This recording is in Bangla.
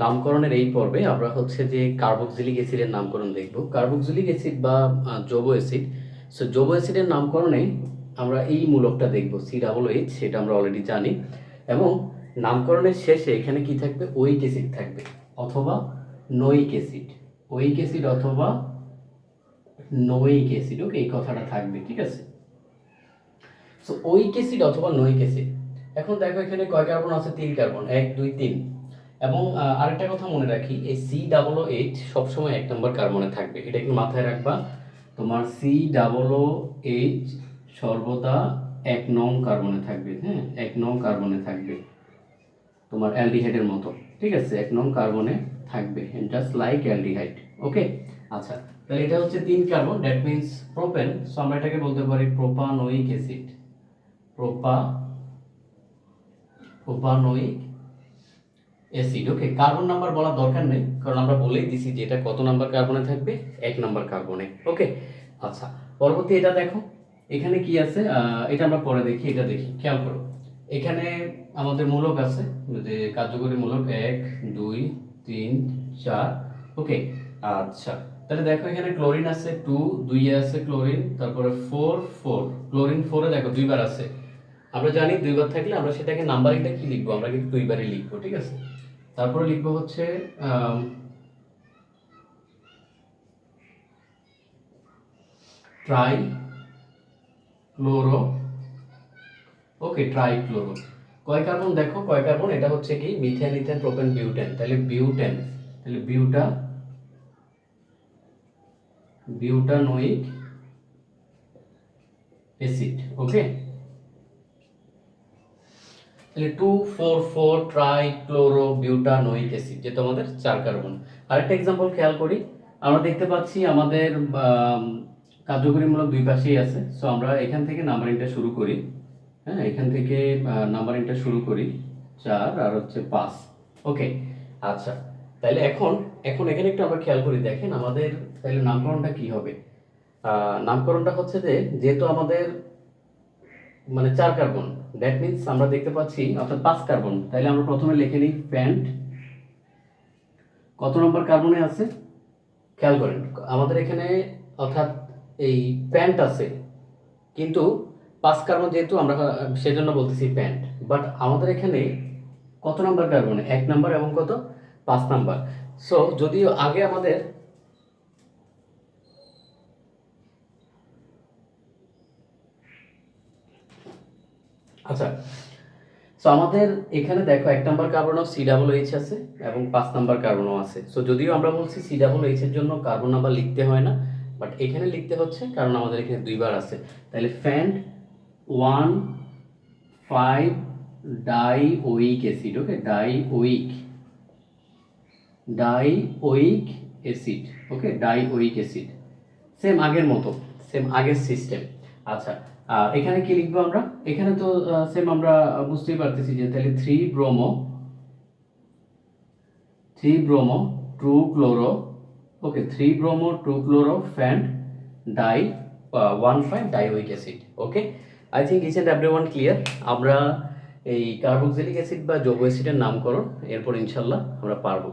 নামকরণের এই পর্বে আমরা হচ্ছে যে কার্বক্সিলিক অ্যাসিডের নামকরণ দেখব। কার্বক্সিলিক অ্যাসিড বা জৈব অ্যাসিড সো জৈব অ্যাসিডের নামকরণে আমরা এই মূলকটা দেখব সি ডাবল এইচ সেটা আমরা অলরেডি জানি। এবং নামকরণের শেষে এখানে কি থাকবে? ওইক অ্যাসিড থাকবে, অথবা নৈক অ্যাসিড ওইক অ্যাসিড অথবা নৈক অ্যাসিড ওকে এই কথাটা থাকবে, ঠিক আছে? সো ওইক অ্যাসিড অথবা নৈক অ্যাসিড এখন দেখো এখানে কয় কার্বন আছে? তিন কার্বন এক, দুই, তিন। এবং আরেকটা কথা মনে রাখি, এই সি ডাবল ও এইট সবসময় এক নম্বর কার্বনে থাকবে? এটা একটু মাথায় রাখবা। তোমার সি ডাবল ও এইট সর্বদা এক নং কার্বনে থাকবে হ্যাঁ? এক নং কার্বনে থাকবে। তোমার অ্যালডিহাইডের মতো, ঠিক আছে? এক নং কার্বনে থাকবে জাস্ট লাইক অ্যালডিহাইড ওকে আচ্ছা তাহলে এটা হচ্ছে তিন carbon that means propane so আমরা এটাকে বলতে পারি propanoic acid propa propanoic acid okay carbon number বলার দরকার নেই, কারণ আমরা বলেই দিছি যে এটা কত নাম্বার কার্বনে থাকবে? এক নাম্বার কার্বনে ওকে আচ্ছা পরবর্তী এটা দেখো। এখানে কি আছে? এটা আমরা পরে দেখি, এটা দেখি। খেয়াল করো। এখানে আমাদের মূলক আছে, যে কার্যকরী মূলক এক, দুই, তিন, চার। ওকে আচ্ছা। তাহলে দেখো এখানে ক্লোরিন আছে টু দুই আছে ক্লোরিন তারপরে ফোর ফোর ক্লোরিন ফোরে দেখো, দুইবার আছে। আমরা জানি দুইবার থাকলে আমরা সেটাকে নাম্বারিংটা কি লিখব? আমরা কিন্তু দুইবারই লিখব, ঠিক আছে? তারপরে লিখব হচ্ছে tri chloro okay tri chloro কয় কার্বন? দেখো, কয় কার্বন? এটা হচ্ছে কি? Methane ethane propane, butane. তাহলে বিউটেন, তাহলে বিউটা বিউটানোইক অ্যাসিড, ওকে? তাহলে two four four tri chloro butanoic acid যেটা আমাদের চার কার্বন। আরেকটা এক্সাম্পল খেয়াল করি আমরা দেখতে পাচ্ছি আমাদের আম, কার্যকরীমূলক দুই পাশেই আছে। সো আমরা এখান থেকে নাম্বারিংটা শুরু করি। হ্যাঁ এখান থেকে নাম্বারিংটা শুরু করি। চার আর হচ্ছে পাঁচ। ওকে আচ্ছা। তাহলে এখন এখন এখানে একটু আমরা খেয়াল করি। দেখেন আমাদের তাহলে নামকরণটা কি হবে? নামকরণটা হচ্ছে যে যেহেতু আমাদের মানে চার কার্বন। দ্যাট মিন্স আমরা দেখতে পাচ্ছি অর্থাৎ পাঁচ কার্বন। তাহলে আমরা প্রথমে লিখে নিই প্যান্ট। কত নম্বর কার্বনে আছে? খেয়াল করেন, আমাদের এখানে অর্থাৎ এই প্যান্ট আছে। কিন্তু পাঁচ কার্বন যেহেতু আমরা, সেজন্য বলতেছি প্যান্ট। বাট আমাদের এখানে কত নম্বর কার্বনে? এক নম্বর এবং কত? পাঁচ নাম্বার। সো যদিও আগে আমাদের আচ্ছা সো আমাদের এখানে দেখো এক নাম্বার কার্বনও সি ডাবল এইচ আছে এবং পাঁচ নাম্বার কার্বনও আছে। সো যদিও আমরা বলছি সি ডাবল এইচ এর জন্য কার্বন নাম্বার লিখতে হয় না বাট এখানে লিখতে হচ্ছে কারণ আমাদের এখানে দুইবার আছে। তাহলে pent one five di oic acid okay di oic di oic acid okay di oic acid same আগের মতো সেম আগের সিস্টেম আচ্ছা এখানে কি লিখব আমরা? এখানে তো সেম আমরা বুঝতেই পারতেছি যে তাহলে three bromo three bromo two chloro okay three bromo two chloro pent di one five dioic acid, okay? I think each and every one clear আমরা এই কার্বক্সিলিক অ্যাসিড বা জৈব অ্যাসিডের নামকরণ, এরপর ইনশাল্লাহ আমরা পারব।